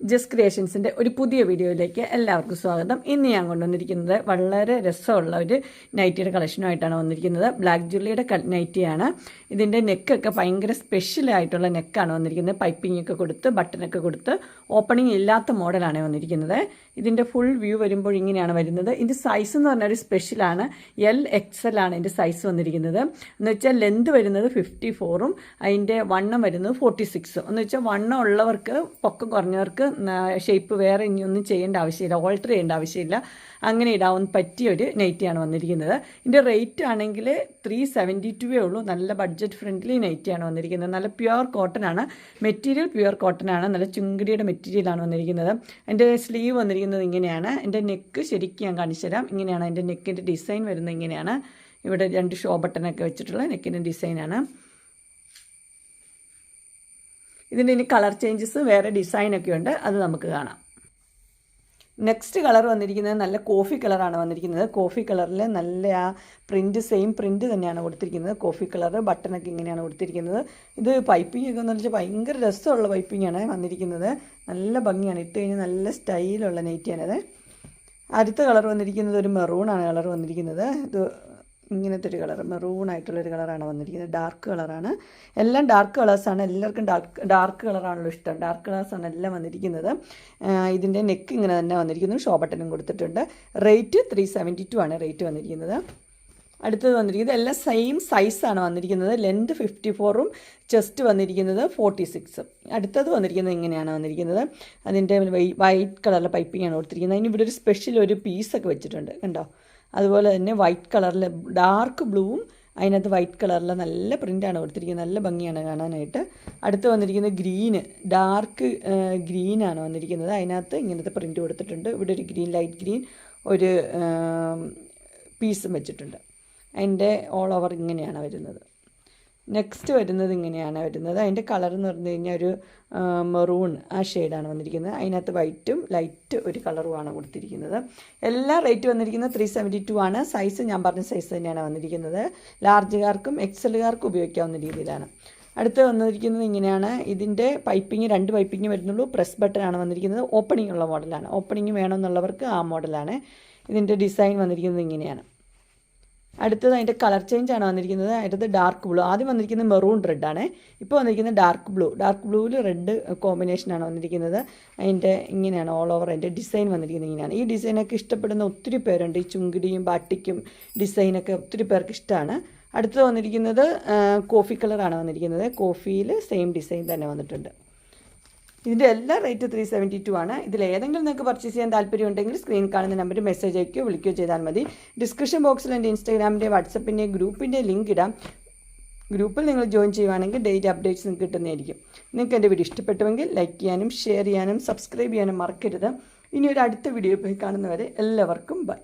Just ക്രിയേഷൻസിന്റെ ഒരു പുതിയ വീഡിയോയിലേക്ക് എല്ലാവർക്കും സ്വാഗതം. ഇന്ന് ഞാൻ കൊണ്ടുവന്നിരിക്കുന്നത് വളരെ രസമുള്ള ഒരു നൈറ്റിയുടെ കളക്ഷനുമായിട്ടാണ് വന്നിരിക്കുന്നത്. ബ്ലാക്ക് ജുള്ളിയുടെ നൈറ്റിയാണ് ഇതിന്റെ നെക്കൊക്കെ ഭയങ്കര സ്പെഷ്യലായിട്ടുള്ള നെക്കാണ് വന്നിരിക്കുന്നത്. പൈപ്പിംഗ് ഒക്കെ കൊടുത്ത് ബട്ടനൊക്കെ കൊടുത്ത് ഓപ്പണിംഗ് ഇല്ലാത്ത മോഡലാണ് വന്നിരിക്കുന്നത്. ഇതിന്റെ ഫുൾ വ്യൂ വരുമ്പോൾ ഇങ്ങനെയാണ് വരുന്നത്. ഇതിന്റെ സൈസ് എന്ന് പറഞ്ഞാൽ ഒരു സ്പെഷ്യലാണ് എൽ എക്സൽ ആണ് ഇതിന്റെ സൈസ് വന്നിരിക്കുന്നത്. എന്ന് വെച്ചാൽ ലെന്ത് വരുന്നത് ഫിഫ്റ്റി ഫോറും അതിന്റെ വണ്ണം വരുന്നത് ഫോർട്ടി സിക്സും എന്ന് വെച്ചാൽ വണ്ണം ഉള്ളവർക്ക് പൊക്കം കുറഞ്ഞവർക്ക് ഷേപ്പ് വേറെ ഇനി ഒന്നും ചെയ്യേണ്ട ആവശ്യമില്ല ഓൾട്ടർ ചെയ്യേണ്ട ആവശ്യമില്ല. അങ്ങനെ ഇടാവുന്ന പറ്റിയ ഒരു നൈറ്റിയാണ് വന്നിരിക്കുന്നത്. ഇതിന്റെ റേറ്റ് ആണെങ്കിൽ ത്രീ സെവന്റി ടുവേ ഉള്ളൂ. നല്ല ബഡ്ജറ്റ് ഫ്രണ്ട്ലി നൈറ്റിയാണ് വന്നിരിക്കുന്നത്. നല്ല പ്യുവർ കോട്ടൺ ആണ്. മെറ്റീരിയൽ പ്യുവർ കോട്ടൺ ആണ്. നല്ല ചുങ്കിടിയുടെ മെറ്റീരിയലാണ് വന്നിരിക്കുന്നത്. എന്റെ സ്ലീവ് വന്നിരിക്കുന്നത് ഇങ്ങനെയാണ്. എന്റെ നെക്ക് ശരിക്കും ഞാൻ കാണിച്ചു തരാം. ഇങ്ങനെയാണ്. എന്റെ നെക്കിന്റെ ഡിസൈൻ വരുന്നത് ഇങ്ങനെയാണ്. ഇവിടെ രണ്ട് ഷോ ബട്ടനൊക്കെ വെച്ചിട്ടുള്ള നെക്കിന്റെ ഡിസൈനാണ് ഇതിന്റെ ഇനി കളർ ചേഞ്ചസ് വേറെ ഡിസൈനൊക്കെ ഉണ്ട്. അത് നമുക്ക് കാണാം. നെക്സ്റ്റ് കളർ വന്നിരിക്കുന്നത് നല്ല കോഫി കളറാണ് വന്നിരിക്കുന്നത്. കോഫി കളറിൽ നല്ല ആ പ്രിന്റ് സെയിം പ്രിന്റ് തന്നെയാണ് കൊടുത്തിരിക്കുന്നത്. കോഫി കളർ ബട്ടണൊക്കെ ഇങ്ങനെയാണ് കൊടുത്തിരിക്കുന്നത്. ഇത് പൈപ്പിംഗ് ഒക്കെ എന്ന് വെച്ചാൽ ഭയങ്കര രസമുള്ള പൈപ്പിംഗാണ് വന്നിരിക്കുന്നത്. നല്ല ഭംഗിയാണ്. ഇട്ട് കഴിഞ്ഞാൽ നല്ല സ്റ്റൈലുള്ള നെയ്റ്റിയാണത് അടുത്ത കളർ വന്നിരിക്കുന്നത് ഒരു മെറൂണാണ് കളർ വന്നിരിക്കുന്നത്. ഇത് ഇങ്ങനത്തെ ഒരു കളർ മെറൂൺ ആയിട്ടുള്ളൊരു കളറാണ് വന്നിരിക്കുന്നത്. ഡാർക്ക് കളറാണ്. എല്ലാം ഡാർക്ക് കളേഴ്സാണ് എല്ലാവർക്കും ഡാർക്ക് ഡാർക്ക് കളറാണല്ലോ ഇഷ്ടം. ഡാർക്ക് കളേഴ്സാണ് എല്ലാം വന്നിരിക്കുന്നത്. ഇതിന്റെ നെക്ക് ഇങ്ങനെ തന്നെ വന്നിരിക്കുന്നു. ഷോ ബട്ടനും കൊടുത്തിട്ടുണ്ട്. റേറ്റ് ത്രീ സെവന്റി ടു ആണ് റേറ്റ് വന്നിരിക്കുന്നത്. അടുത്തത് വന്നിരിക്കുന്നത് എല്ലാം സെയിം സൈസാണ് വന്നിരിക്കുന്നത്. ലെന്ത് ഫിഫ്റ്റി ഫോറും ചെസ്റ്റ് വന്നിരിക്കുന്നത് ഫോർട്ടി സിക്സും അടുത്തത് വന്നിരിക്കുന്നത് ഇങ്ങനെയാണ് വന്നിരിക്കുന്നത്. അതിന്റെ വൈറ്റ് കളറിലെ പൈപ്പിംഗ് ആണ് കൊടുത്തിരിക്കുന്നത്. അതിന് ഇവിടെ ഒരു സ്പെഷ്യൽ ഒരു പീസൊക്കെ വെച്ചിട്ടുണ്ട്. കണ്ടോ? അതുപോലെ തന്നെ വൈറ്റ് കളറിൽ ഡാർക്ക് ബ്ലൂവും അതിനകത്ത് വൈറ്റ് കളറിൽ നല്ല പ്രിന്റാണ് കൊടുത്തിരിക്കുന്നത്. നല്ല ഭംഗിയാണ് കാണാനായിട്ട്. അടുത്ത് വന്നിരിക്കുന്നത് ഗ്രീന് ഡാർക്ക് ഗ്രീനാണ് വന്നിരിക്കുന്നത്. അതിനകത്ത് ഇങ്ങനത്തെ പ്രിന്റ് കൊടുത്തിട്ടുണ്ട്. ഇവിടെ ഒരു ഗ്രീൻ ലൈറ്റ് ഗ്രീൻ ഒരു പീസും വെച്ചിട്ടുണ്ട്. അതിന്റെ ഓൾ ഓവർ ഇങ്ങനെയാണ് വരുന്നത്. നെക്സ്റ്റ് വരുന്നത് ഇങ്ങനെയാണ് വരുന്നത്. അതിന്റെ കളർ എന്ന് പറഞ്ഞു കഴിഞ്ഞാൽ ഒരു മെറൂൺ ആ ഷെയ്ഡാണ് വന്നിരിക്കുന്നത്. അതിനകത്ത് വൈറ്റും ലൈറ്റ് ഒരു കളറുമാണ് കൊടുത്തിരിക്കുന്നത്. എല്ലാ റേറ്റ് വന്നിരിക്കുന്നത് ത്രീ സെവന്റി ടു ആണ്. സൈസ് ഞാൻ പറഞ്ഞ സൈസ് തന്നെയാണ് വന്നിരിക്കുന്നത്. ലാർജുകാർക്കും എക്സലുകാർക്കും ഉപയോഗിക്കാവുന്ന രീതിയിലാണ്. അടുത്ത് വന്നിരിക്കുന്നത് ഇങ്ങനെയാണ്. ഇതിന്റെ പൈപ്പിംഗ് രണ്ട് പൈപ്പിംഗ് വരുന്നുള്ളൂ. പ്രസ് ബട്ടനാണ് വന്നിരിക്കുന്നത്. ഓപ്പണിംഗ് ഉള്ള മോഡലാണ് ഓപ്പണിംഗ് വേണമെന്നുള്ളവർക്ക് ആ മോഡലാണ് ഇതിന്റെ ഡിസൈൻ വന്നിരിക്കുന്നത് ഇങ്ങനെയാണ്. അടുത്തത് അതിന്റെ കളർ ചേഞ്ച് ആണ് വന്നിരിക്കുന്നത്. അടുത്തത് ഡാർക്ക് ബ്ലൂ ആദ്യം വന്നിരിക്കുന്നത് മെറൂൺ റെഡ് ആണ്. ഇപ്പോൾ വന്നിരിക്കുന്നത് ഡാർക്ക് ബ്ലൂ ഡാർക്ക് ബ്ലൂവിൽ റെഡ് കോമ്പിനേഷനാണ് വന്നിരിക്കുന്നത്. അതിന്റെ ഇങ്ങനെയാണ് ഓൾ ഓവർ അതിന്റെ ഡിസൈൻ വന്നിരിക്കുന്നത് ഇങ്ങനെയാണ്. ഈ ഡിസൈനൊക്കെ ഇഷ്ടപ്പെടുന്ന ഒത്തിരി പേരുണ്ട്. ഈ ചുങ്കിടിയും ബാട്ടിക്കും ഡിസൈനൊക്കെ ഒത്തിരി പേർക്ക് ഇഷ്ടമാണ് അടുത്തത് വന്നിരിക്കുന്നത് കോഫി കളറാണ് വന്നിരിക്കുന്നത്. കോഫിയിൽ സെയിം ഡിസൈൻ തന്നെ വന്നിട്ടുണ്ട്. ഇതിന്റെ എല്ലാ റേറ്റ് ത്രീ സെവന്റി ടു ആണ്. ഇതിൽ ഏതെങ്കിലും നിങ്ങൾക്ക് പർച്ചേസ് ചെയ്യാൻ താല്പര്യമുണ്ടെങ്കിൽ സ്ക്രീൻ കാണുന്ന നമ്പറിൽ മെസ്സേജ് അയക്കുകയോ വിളിക്കുകയോ ചെയ്താൽ മതി. ഡിസ്ക്രിപ്ഷൻ ബോക്സിൽ എന്റെ ഇൻസ്റ്റാഗ്രാമിന്റെ വാട്സപ്പിന്റെ ഗ്രൂപ്പിന്റെ ലിങ്ക് ഇടാം. ഗ്രൂപ്പിൽ നിങ്ങൾ ജോയിൻ ചെയ്യുവാണെങ്കിൽ ഡെയിലി അപ്ഡേറ്റ്സ് നിങ്ങൾക്ക് കിട്ടുന്നതായിരിക്കും. നിങ്ങൾക്ക് എന്റെ വീഡിയോ ഇഷ്ടപ്പെട്ടുവെങ്കിൽ ലൈക്ക് ചെയ്യാനും ഷെയർ ചെയ്യാനും സബ്സ്ക്രൈബ് ചെയ്യാനും മറക്കരുത്. ഇനി ഒരു അടുത്ത വീഡിയോ പോയി കാണുന്നവരെ എല്ലാവർക്കും ബൈ